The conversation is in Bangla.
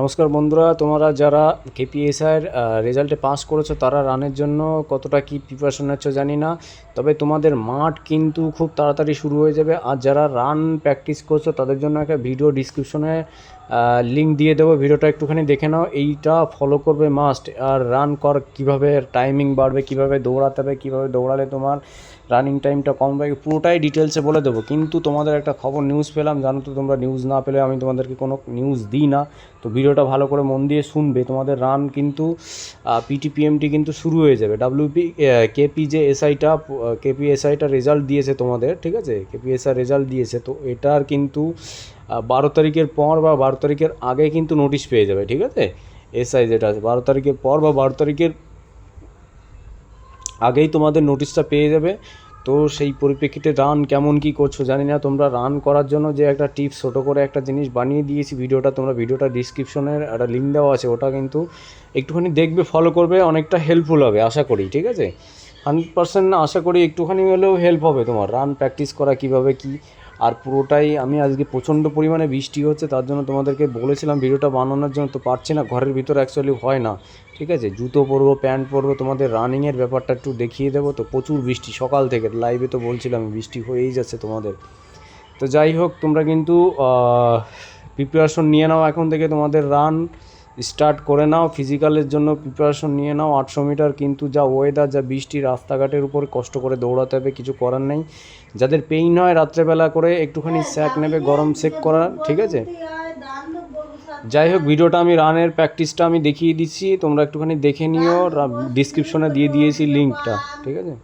নমস্কার বন্ধুরা, তোমরা যারা কেপিএসআইয়ের রেজাল্টে পাস করেছ, তারা রানের জন্য কতটা কি প্রিপারেশন নিচ্ছ জানি না। তবে তোমাদের মাঠ কিন্তু খুব তাড়াতাড়ি শুরু হয়ে যাবে। আর যারা রান প্র্যাকটিস করছ, তাদের জন্য একটা ভিডিও ডিসক্রিপশনে লিঙ্ক দিয়ে দেবো, ভিডিওটা একটুখানি দেখে নাও। এইটা ফলো করবে মাস্ট আর রান কর, কীভাবে টাইমিং বাড়বে, কীভাবে দৌড়াতে হবে, কীভাবে দৌড়ালে তোমার রানিং টাইমটা কম হবে পুরোটাই ডিটেলসে বলে দেবো। কিন্তু তোমাদের একটা খবর নিউজ পেলাম, জানো তো তোমরা নিউজ না পেলে আমি তোমাদেরকে কোনো নিউজ দিই না। তো ভিডিওটা ভালো করে মন দিয়ে শুনবে। তোমাদের রান কিন্তু পিটিপিএমটি কিন্তু শুরু হয়ে যাবে। ডাব্লিউপি কেপি যে এসআইটা কেপি এসআইটা রেজাল্ট দিয়েছে তোমাদের, ঠিক আছে? কেপি এসআই রেজাল্ট দিয়েছে। তো এটার কিন্তু বারো তারিখের পর বা বারো তারিখের আগে কিন্তু নোটিশ পেয়ে যাবে, ঠিক আছে? এসআই যেটা আছে, বারো তারিখের পর বা বারো তারিখের আগেই তোমাদের নোটিশটা পেয়ে যাবে। তো সেই পরিপ্রেক্ষিতে রান কেমন কি করছ জানি না, তোমরা রান করার জন্য যে একটা টিপস, ছোটো করে একটা জিনিস বানিয়ে দিয়েছি ভিডিওটা, তোমরা ভিডিওটা ডিসক্রিপশনের একটা লিঙ্ক দেওয়া আছে, ওটা কিন্তু একটুখানি দেখবে ফলো করবে, অনেকটা হেল্পফুল হবে, আশা করি, ঠিক আছে? হান্ড্রেড পার্সেন্ট আশা করি একটুখানি হলেও হেল্প হবে তোমার। রান প্র্যাকটিস করা কীভাবে কী আর পুরোটাই আমি আজকে প্রচণ্ড পরিমাণে বৃষ্টি হচ্ছে, তার জন্য তোমাদেরকে বলেছিলাম ভিডিওটা বানানোর জন্য, তো পারছি না, ঘরের ভিতরে অ্যাকচুয়ালি হয় না। ঠিক আছে? জুতো পরবো, প্যান্ট পরবো, তোমাদের রানিংয়ের ব্যাপারটা একটু দেখিয়ে দেবো, তো প্রচুর বৃষ্টি, সকাল থেকে লাইভে তো বলছিলাম, বৃষ্টি হয়েই যাচ্ছে তোমাদের। তো যাই হোক, তোমরা কিন্তু প্রিপারেশন নিয়ে নাও এখন থেকে তোমাদের রান স্টার্ট করে নাও, ফিজিক্যালের জন্য প্রিপারেশন নিয়ে নাও, আটশো মিটার, কিন্তু যা ওয়েদার যা বৃষ্টি, রাস্তাঘাটের উপর কষ্ট করে দৌড়াতে হবে, কিছু করার নেই। যাদের পেইন হয়, রাত্রেবেলা করে একটুখানি স্যাক নেবে, গরম সেক করা, ঠিক আছে? যাই হোক, ভিডিওটা আমি রানের প্র্যাকটিসটা আমি দেখিয়ে দিচ্ছি, তোমরা একটুখানি দেখে নিও ডিসক্রিপশনে দিয়ে দিয়েছি লিঙ্কটা ঠিক আছে?